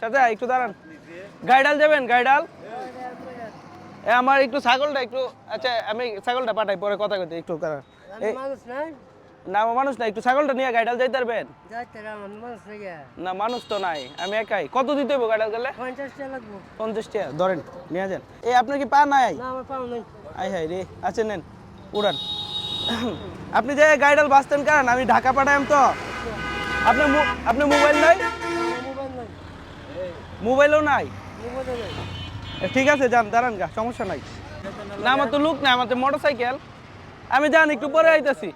চাচা একটু দাঁড়ান। গাইডাল যাবেন গাইডাল? আমার একটু ছাগলটা একটু আচ্ছা আমি ছাগলটা পাঠাই পরে কথা কইতে একটু নাই? না মানুষ না একটু ছাগলটা নিয়ে গাইডাল যাইতে পারবেন? না মানুষ তো নাই আমি একাই। কত দিতে হইব গাইডাল গেলে? পঞ্চাশ টাকা ধরেন নিয়ে যান। এই আপনার কি পা নাই? আই হাই রে আচ্ছা নেন উড়ান। আপনি যে গাইডাল বাঁচতেন কারণ আমি ঢাকা পাঠাইম তো। আপনার আপনার মোবাইল নাই? মোবাইলও নাই? নাই। ঠিক আছে যান দাঁড়ান গা সমস্যা নাই। না আমার তো লুক না আমার তো মোটর সাইকেল আমি যান একটু পরে আইতাছি।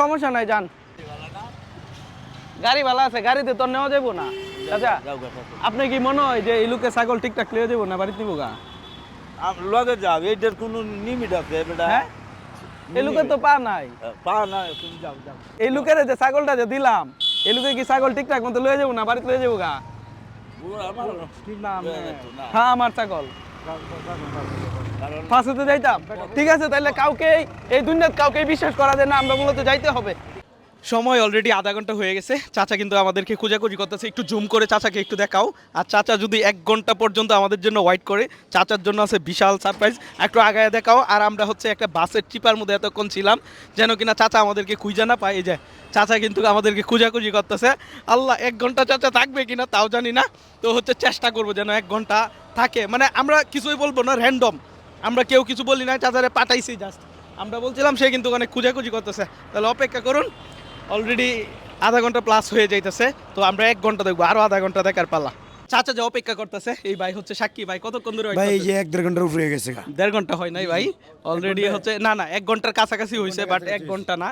সমস্যা নাই যান। গাড়ি ভালো আছে গাড়িতে তো নেওয়া যাব না। আচ্ছা আপনি কি মনে হয় যে এই লোকে ছাগল ঠিকঠাক লিয়ে যাব না বাড়িতে নিবো গা? লগে যাও এইটার কোনো লিমিট আছে বেটা? হ্যাঁ? এই লোকের তো পা নাই। পা না তুমি যাও যাও। এই লোকের যে ছাগলটা যে দিলাম এই লোকে কি ছাগল ঠিকঠাক মতো লয়ে যাব না? বাড়িতে লয়ে যাব গা? হ্যাঁ আমার ছাগল। ফাঁসিতে যাইতাম। ঠিক আছে তাহলে কাউকে এই দুনিয়াত কাউকে বিশ্বাস করা যায় না আমরা মূলত যাইতে হবে। সময় অলরেডি আধা ঘণ্টা হয়ে গেছে। চাচা কিন্তু আমাদেরকে খোঁজাখুঁজি করতেছে। একটু জুম করে চাচাকে একটু দেখাও। আর চাচা যদি এক ঘণ্টা পর্যন্ত আমাদের জন্য ওয়েট করে, চাচার জন্য আছে বিশাল সারপ্রাইজ একটু আগায় দেখাও। আর আমরা হচ্ছে একটা বাসের চিপার মধ্যে এতক্ষণ ছিলাম, যেন কিনা চাচা আমাদেরকে খুঁজে না পায়। এই যে, চাচা কিন্তু আমাদেরকে খোঁজাখুঁজি করতেছে। আল্লাহ, এক ঘণ্টা চাচা থাকবে কিনা তাও জানি না। তো হচ্ছে চেষ্টা করব যেন এক ঘণ্টা থাকে। মানে আমরা কিছুই বলব না র্যান্ডম আমরা কেউ কিছু বলি না চাচারে পাঠাইছি জাস্ট আমরা বলছিলাম, সে কিন্তু অনেক খুঁজাখুঁজি করতেছে। তাহলে অপেক্ষা করুন। অলরেডি আধা ঘণ্টা প্লাস হয়ে যাইতেছে তো আমরা এক ঘণ্টা দেখব আরও আধা ঘণ্টা দেখার পালা। চাচা যে অপেক্ষা করতেছে এই ভাই হচ্ছে সাক্ষী ভাই কতক্ষণ ধরে ভাই এই যে এক দেড় ঘণ্টার উপরে গেছে দেড় ঘণ্টা হয় নাই ভাই? অলরেডি হচ্ছে না না এক ঘণ্টার কাছাকাছি হয়েছে বাট এক ঘণ্টা না।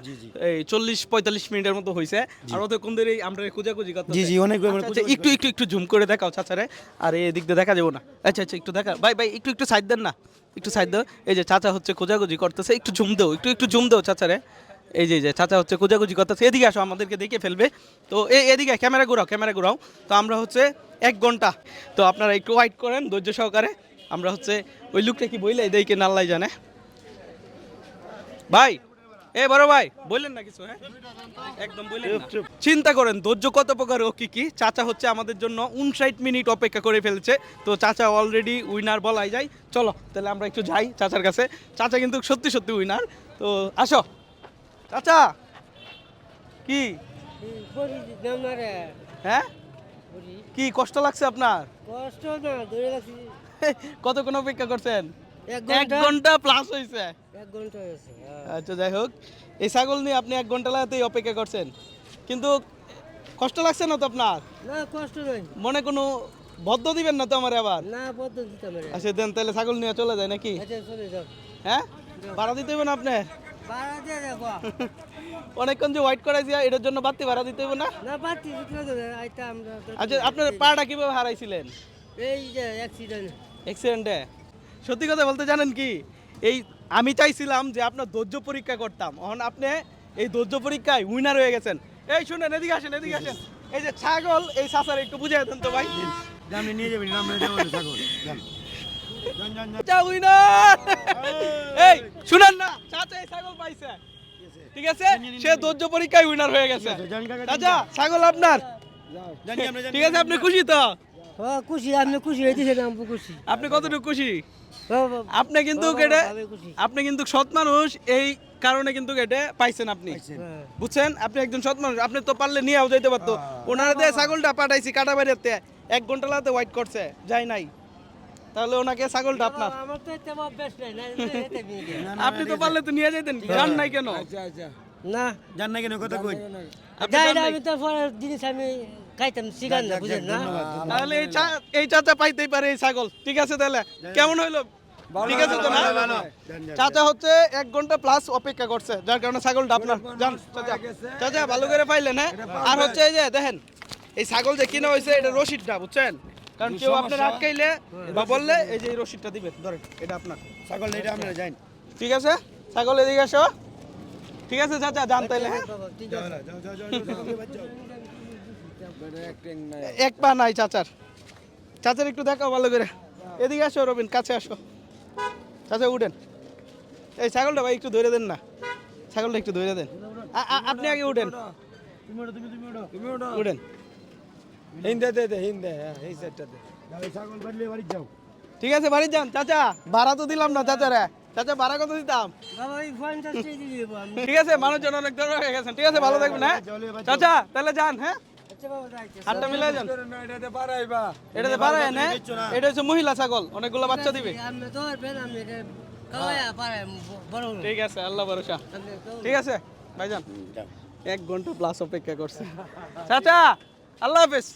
এই চল্লিশ পঁয়তাল্লিশ মিনিটের মতো হয়েছে আর ওদের কোন ধরে আমরা খোঁজাখুঁজি করতে জি জি অনেক আচ্ছা, আচ্ছা, একটু একটু একটু জুম করে দেখাও চাচারে। আর এই দিক দিয়ে দেখা যাব না। আচ্ছা আচ্ছা একটু দেখা ভাই ভাই একটু একটু সাইড দেন না। একটু সাইড দাও। এই যে চাচা হচ্ছে খোঁজাখুঁজি করতেছে একটু জুম দাও একটু একটু জুম দাও চাচারে। এই যে যে চাচা হচ্ছে খোঁজাখুঁজি করতেছে। এদিকে আসো আমাদেরকে দেখে ফেলবে। তো এই এদিকে ক্যামেরা ঘুরাও ক্যামেরা ঘুরাও। তো আমরা হচ্ছে এক ঘণ্টা। তো আপনারা একটু ওয়াইট করেন ধৈর্য সহকারে। আমরা হচ্ছে ওই লুকটা কি বইলে দেখে নাল্লাই জানে। ভাই এ বড় ভাই বললেন না কিছু হ্যাঁ? একদম বললেন না। চিন্তা করেন ধৈর্য কত প্রকার ও কি কি। চাচা হচ্ছে আমাদের জন্য উনষাট মিনিট অপেক্ষা করে ফেলছে। তো চাচা অলরেডি উইনার বলাই যায়। চলো তাহলে আমরা একটু যাই চাচার কাছে। চাচা কিন্তু সত্যি সত্যি উইনার তো আসো। চাচা। কি? হ্যাঁ? কি কষ্ট লাগছে আপনার? কষ্ট না ধরে রাখছি কতক্ষণ অপেক্ষা করছেন? এক ঘণ্টা। প্লাস হয়েছে এক ঘণ্টা হয়েছে হ্যাঁ। আচ্ছা যাই হোক। এই ছাগল নিয়ে আপনি এক ঘণ্টা লাগাতেই অপেক্ষা করছেন। কিন্তু কষ্ট লাগছে না তো আপনার? না কষ্ট নাই। মনে কোনো বদ্ধ দিবেন না তো আমার আবার? না পদ্ধতি আমার আচ্ছা দেন তাহলে ছাগল নিয়ে চলে যায় নাকি? আচ্ছা চলে যাও। হ্যাঁ? ভাড়া দিতে হবে না আপনি অনেকক্ষণ যে ওয়াইট করাইছি এটার জন্য বাড়তি ভাড়া দিতে হবে না? আচ্ছা আপনার পাটা কীভাবে হারাইছিলেন? এই যে অ্যাক্সিডেন্ট অ্যাক্সিডেন্টে সত্যি কথা বলতে জানেন কি? এই আমি চাইছিলাম যে আপনার ধৈর্য পরীক্ষা করতাম। এখন আপনি এই ধৈর্য পরীক্ষায় উইনার হয়ে গেছেন। এই শুনেন এদিকে আসেন এদিকে আসেন। এই যে ছাগল এই সাসার একটু বুঝিয়ে দেন তো ভাই। আপনি নিয়ে যাবেন আমরা যাব ছাগল। যান। যান, যান, যান। উইনার এই চাচা এই ছাগল পাইছে। ঠিক আছে। সে ধৈর্য পরীক্ষায় উইনার হয়ে গেছে। চাচা ছাগল আপনার। ঠিক আছে আপনি খুশি তো? খুশি আপনি খুশি হয়েছে আমি খুশি। আপনি কতটুকু খুশি? আপনি কিন্তু আপনি কিন্তু সৎ মানুষ এই কারণে কিন্তু কেটে পাইছেন আপনি। হ্যাঁ। বুঝছেন? আপনি একজন সৎ মানুষ আপনি তো পারলে নিয়েও যাইতে পারতো। ওনারা দিয়ে ছাগলটা পাঠাইছি কাটা বাড়িতে এক ঘণ্টা লাতে ওয়াইট করছে যাই নাই। তাহলে ওনাকে ছাগলটা আপনার। আমার তো এতে অভ্যাস নাই। আপনি তো পারলে তো নিয়ে যেতেন জান নাই কেন? না। যান না কেন কথা কই? যাই না আমি তো পরে জিনিস আমি খাইতাম শিখান না বুঝেন না? তাহলে এই চা- এই চাচা পাইতেই পারে এই ছাগল। ঠিক আছে তাহলে? কেমন হইল? ঠিক আছে তো না? চাচা হচ্ছে এক ঘণ্টা প্লাস অপেক্ষা করছে যার কারণে ছাগলটা আপনার জান চাচা। চাচা ভালো করে পাইলেন হ্যাঁ? আর হচ্ছে এই যে দেখেন এই ছাগল যে কিনা হয়েছে এটা রশিদটা বুঝছেন? কারণ কেউ আপনার আটকাইলে বা বললে এই যে এই রশিদটা দিবেন ধরেন এটা আপনার। ছাগল এটা আমরা যাই। ঠিক আছে? ছাগল এদিকে আসো। ঠিক আছে চাচা জান তাইলে হ্যাঁ? বাবা, ঠিক আছে। যাও যাও যাও যাও, যাও এক পা নাই চাচার। চাচার একটু দেখাও ভালো করে। এদিকে আসো রবিন কাছে আসো। চাচা উঠেন। এই ছাগলটা ভাই একটু ধরে দেন না। ছাগলটা একটু ধরে দেন। আপনি আগে উঠেন। তুমি ওঠো, তুমি তুমি ওঠো তুমি ওঠো। উঠেন। হিন্দে দে দে হিন্দে হ্যাঁ এই সেটটা দে। যাও এই ছাগল বাড়লে বাড়ি যাও। ঠিক আছে বাড়ি যান চাচা ভাড়া তো দিলাম না চাচা রে। চাচা ভাড়া কত দিতাম? ঠিক আছে মানুষজন অনেক দূর হয়ে গেছেন ঠিক আছে ভালো থাকবেন হ্যাঁ? চাচা তাহলে যান হ্যাঁ? আচ্ছা বাবা যাইতে হাতটা মিলাই যান। এটাতে পারাইবা এটাতে পারেন হ্যাঁ? এটা হচ্ছে মহিলা ছাগল অনেকগুলো বাচ্চা দিবে। আমি তো আমি এটা খাওয়াই পারে বড় হলো ঠিক আছে আল্লাহ ভরসা। ঠিক আছে ভাইজান। এক ঘণ্টা প্লাস অপেক্ষা করছে। চাচা আল্লাহ হাফেজ।